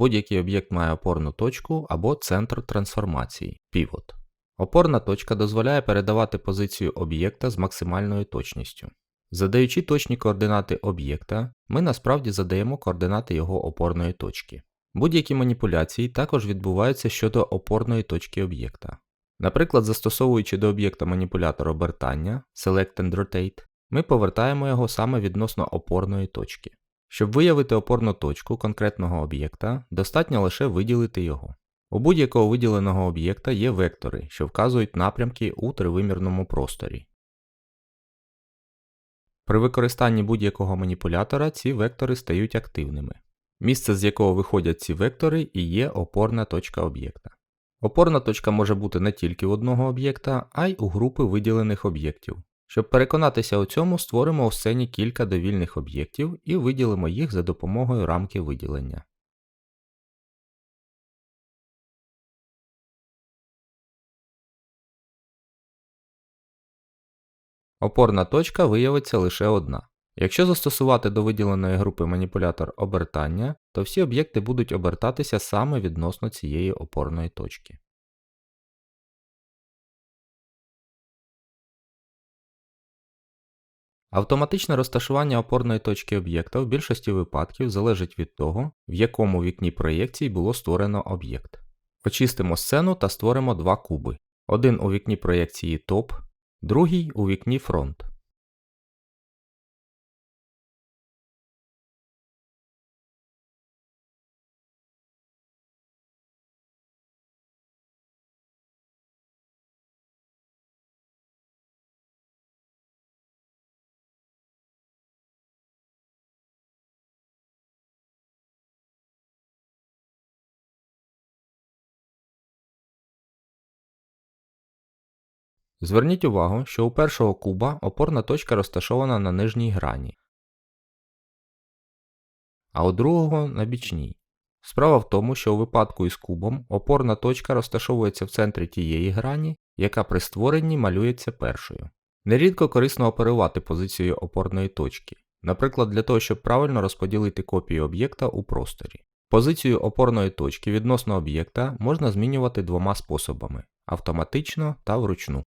Будь-який об'єкт має опорну точку або центр трансформації pivot. Опорна точка дозволяє передавати позицію об'єкта з максимальною точністю. Задаючи точні координати об'єкта, ми насправді задаємо координати його опорної точки. Будь-які маніпуляції також відбуваються щодо опорної точки об'єкта. Наприклад, застосовуючи до об'єкта маніпулятор обертання Select and Rotate, ми повертаємо його саме відносно опорної точки. Щоб виявити опорну точку конкретного об'єкта, достатньо лише виділити його. У будь-якого виділеного об'єкта є вектори, що вказують напрямки у тривимірному просторі. При використанні будь-якого маніпулятора ці вектори стають активними. Місце, з якого виходять ці вектори, і є опорна точка об'єкта. Опорна точка може бути не тільки у одного об'єкта, а й у групи виділених об'єктів. Щоб переконатися у цьому, створимо у сцені кілька довільних об'єктів і виділимо їх за допомогою рамки виділення. Опорна точка виявиться лише одна. Якщо застосувати до виділеної групи маніпулятор обертання, то всі об'єкти будуть обертатися саме відносно цієї опорної точки. Автоматичне розташування опорної точки об'єкта в більшості випадків залежить від того, в якому вікні проєкції було створено об'єкт. Очистимо сцену та створимо два куби. Один у вікні проєкції топ, другий у вікні фронт. Зверніть увагу, що у першого куба опорна точка розташована на нижній грані, а у другого на бічній. Справа в тому, що у випадку із кубом опорна точка розташовується в центрі тієї грані, яка при створенні малюється першою. Нерідко корисно оперувати позицією опорної точки, наприклад, для того, щоб правильно розподілити копії об'єкта у просторі. Позицію опорної точки відносно об'єкта можна змінювати двома способами автоматично та вручну.